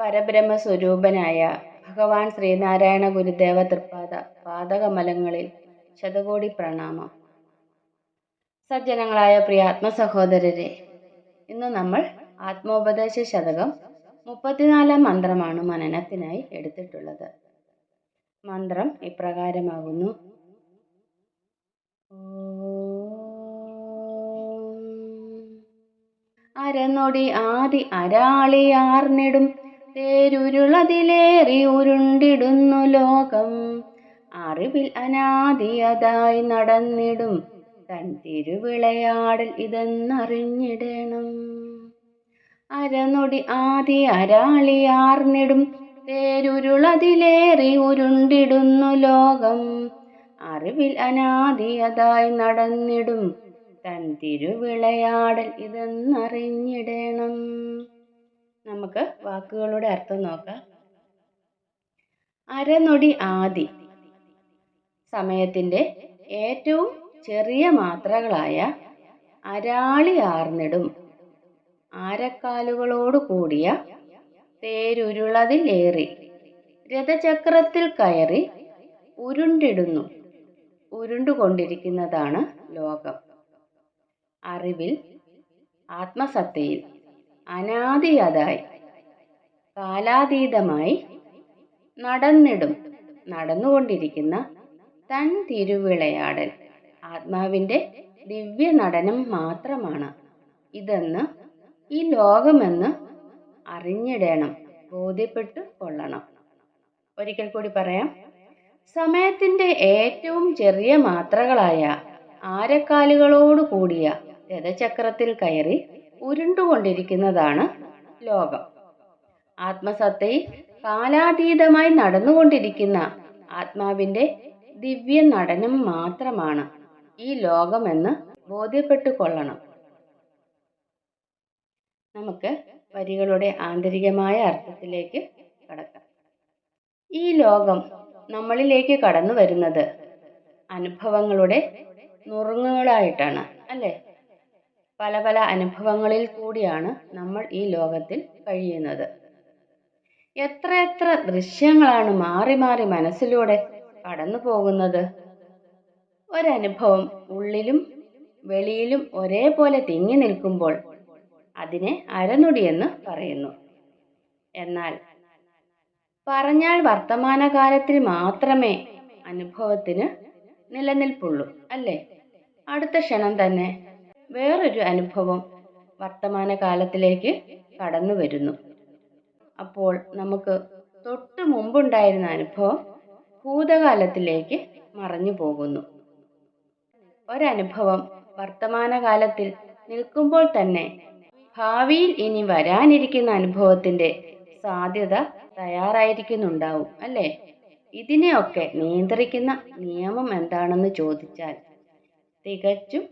പരബ്രഹ്മസ്വരൂപനായ ഭഗവാൻ ശ്രീനാരായണ ഗുരുദേവ തൃപ്പാദ പാദകമലങ്ങളിൽ ശതകോടി പ്രണാമം. സജ്ജനങ്ങളായ പ്രിയ ആത്മസഹോദരരെ ഇന്ന് നമ്മൾ ആത്മോപദേശ ശതകം മുപ്പത്തിനാലാം മന്ത്രമാണ് മനനത്തിനായി എടുത്തിട്ടുള്ളത്. മന്ത്രം ഇപ്രകാരമാകുന്നു. അരനൊടി ആദി അരാളിയാർന്നിടും തേരുരുളതിലേറി ഉരുണ്ടിടുന്നു ലോകം. അറിവിൽ അനാദിയതായി നടന്നിടും. തൻ തിരുവിളയാടൽ ഇതെന്നറിഞ്ഞിടണം. അരനൊടി ആദി അരാളിയാർന്നിടും തേരുരുളതിലേറി ഉരുണ്ടിടുന്നു ലോകം. അറിവിൽ അനാദിയതായി നടന്നിടും. തൻ തിരുവിളയാടൽ ഇതെന്നറിഞ്ഞിടണം. നമുക്ക് വാക്കുകളുടെ അർത്ഥം നോക്കാം. അരനൊടി ആദി. സമയത്തിന്റെ ഏറ്റവും ചെറിയ മാത്രകളായ അരാളി ആർന്നിടും. ആരക്കാലുകളോട് കൂടിയ തേരുരുളതിലേറി രഥചക്രത്തിൽ കയറി ഉരുണ്ടിടുന്നു. ഉരുണ്ടുകൊണ്ടിരിക്കുന്നതാണ് ലോകം. അറിവിൽ ആത്മസത്തയിൽ അനാദിയതായി കാലാതീതമായി നടന്നിടും നടന്നുകൊണ്ടിരിക്കുന്ന തൻ തിരുവിളയാടൽ ആത്മാവിന്റെ ദിവ്യ നടനം മാത്രമാണ് ഇതെന്ന് ഈ ലോകമെന്ന് അറിഞ്ഞിടണം ബോധ്യപ്പെട്ടു കൊള്ളണം. ഒരിക്കൽ കൂടി പറയാം. സമയത്തിന്റെ ഏറ്റവും ചെറിയ മാത്രകളായ ആരക്കാലുകളോട് കൂടിയ രഥചക്രത്തിൽ കയറി ഉരുണ്ടുകൊണ്ടിരിക്കുന്നതാണ് ലോകം. ആത്മസത്തയിൽ കാലാതീതമായി നടന്നുകൊണ്ടിരിക്കുന്ന ആത്മാവിന്റെ ദിവ്യ നടനം മാത്രമാണ് ഈ ലോകമെന്ന് ബോധ്യപ്പെട്ടുകൊള്ളണം. നമുക്ക് വരികളുടെ ആന്തരികമായ അർത്ഥത്തിലേക്ക് കടക്കാം. ഈ ലോകം നമ്മളിലേക്ക് കടന്നു വരുന്നത് അനുഭവങ്ങളുടെ നുറുങ്ങുകളായിട്ടാണ് അല്ലേ? പല പല അനുഭവങ്ങളിൽ കൂടിയാണ് നമ്മൾ ഈ ലോകത്തിൽ കഴിയുന്നത്. എത്രയെത്ര ദൃശ്യങ്ങളാണ് മാറി മാറി മനസ്സിലൂടെ കടന്നു പോകുന്നത്. ഒരനുഭവം ഉള്ളിലും വെളിയിലും ഒരേപോലെ തിങ്ങി നിൽക്കുമ്പോൾ അതിനെ എന്ന് പറയുന്നു. എന്നാൽ പറഞ്ഞാൽ വർത്തമാനകാലത്തിൽ മാത്രമേ അനുഭവത്തിന് നിലനിൽപ്പുള്ളൂ അല്ലേ? അടുത്ത ക്ഷണം തന്നെ വേറൊരു അനുഭവം വർത്തമാനകാലത്തിലേക്ക് കടന്നു വരുന്നു. അപ്പോൾ നമുക്ക് തൊട്ട് മുമ്പുണ്ടായിരുന്ന അനുഭവം ഭൂതകാലത്തിലേക്ക് മറഞ്ഞു പോകുന്നു. ഒരനുഭവം വർത്തമാനകാലത്തിൽ നിൽക്കുമ്പോൾ തന്നെ ഭാവിയിൽ ഇനി വരാനിരിക്കുന്ന അനുഭവത്തിന്റെ സാധ്യത തയ്യാറായിരിക്കുന്നുണ്ടാവും അല്ലേ? ഇതിനെയൊക്കെ നിയന്ത്രിക്കുന്ന നിയമം എന്താണെന്ന് ചോദിച്ചാൽ തികച്ചും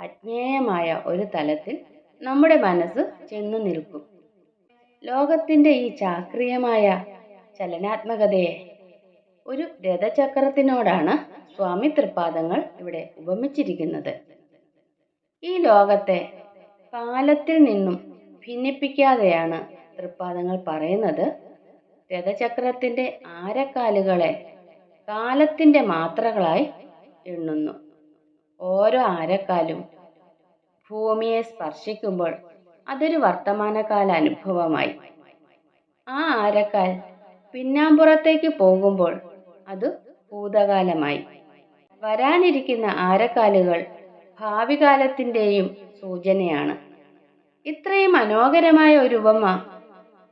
അജ്ഞേയമായ ഒരു തലത്തിൽ നമ്മുടെ മനസ്സ് ചെന്നു നിൽക്കും. ലോകത്തിന്റെ ഈ ചാക്രിയമായ ചലനാത്മകതയെ ഒരു രഥചക്രത്തിനോടാണ് സ്വാമി തൃപ്പാദങ്ങൾ ഇവിടെ ഉപമിച്ചിരിക്കുന്നത്. ഈ ലോകത്തെ കാലത്തിൽ നിന്നും ഭിന്നിപ്പിക്കാതെയാണ് തൃപ്പാദങ്ങൾ പറയുന്നത്. രഥചക്രത്തിന്റെ ആരക്കാലുകളെ കാലത്തിന്റെ മാത്രകളായി എണ്ണുന്നു. ഓരോ ആരക്കാലും ഭൂമിയെ സ്പർശിക്കുമ്പോൾ അതൊരു വർത്തമാനകാല അനുഭവമായി. ആ ആരക്കാൽ പിന്നാമ്പുറത്തേക്ക് പോകുമ്പോൾ അത് ഭൂതകാലമായി. വരാനിരിക്കുന്ന ആരക്കാലുകൾ ഭാവി കാലത്തിന്റെയും സൂചനയാണ്. ഇത്രയും മനോഹരമായ ഒരു ഉപമ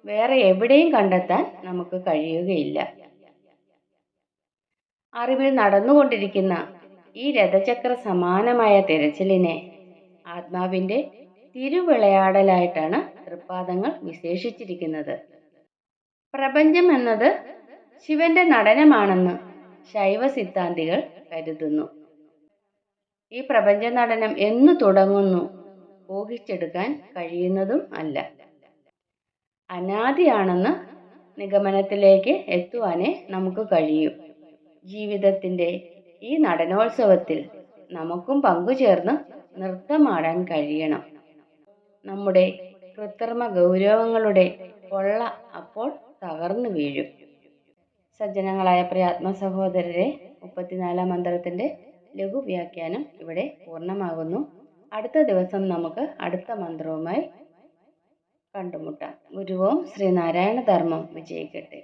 വേറെ എവിടെയും കണ്ടെത്താൻ നമുക്ക് കഴിയുകയില്ല. അറിവിൽ നടന്നുകൊണ്ടിരിക്കുന്ന ഈ രഥചക്ര സമാനമായ തിരച്ചിലിനെ ആത്മാവിന്റെ തിരുവിളയാടലായിട്ടാണ് തൃപ്പാദങ്ങൾ വിശേഷിച്ചിരിക്കുന്നത്. പ്രപഞ്ചം എന്നത് ശിവന്റെ നടനമാണെന്ന് ശൈവ സിദ്ധാന്തികൾ കരുതുന്നു. ഈ പ്രപഞ്ച നടനം എന്നു തുടങ്ങുന്നു ഊഹിച്ചെടുക്കാൻ കഴിയുന്നതും അല്ല. അനാദിയാണെന്ന് നിഗമനത്തിലേക്ക് എത്തുവാനേ നമുക്ക് കഴിയൂ. ജീവിതത്തിന്റെ ഈ നടനോത്സവത്തിൽ നമുക്കും പങ്കുചേർന്ന് നൃത്തമാടാൻ കഴിയണം. നമ്മുടെ കൃത്രിമ ഗൗരവങ്ങളുടെ പൊള്ള അപ്പോൾ തകർന്നു വീഴും. സജ്ജനങ്ങളായ പ്രിയാത്മ സഹോദരരെ മുപ്പത്തിനാലാം മന്ത്രത്തിന്റെ ലഘുവ്യാഖ്യാനം ഇവിടെ പൂർണമാകുന്നു. അടുത്ത ദിവസം നമുക്ക് അടുത്ത മന്ത്രവുമായി കണ്ടുമുട്ടാം. ഗുരുവോം ശ്രീനാരായണ ധർമ്മം വിജയിക്കട്ടെ.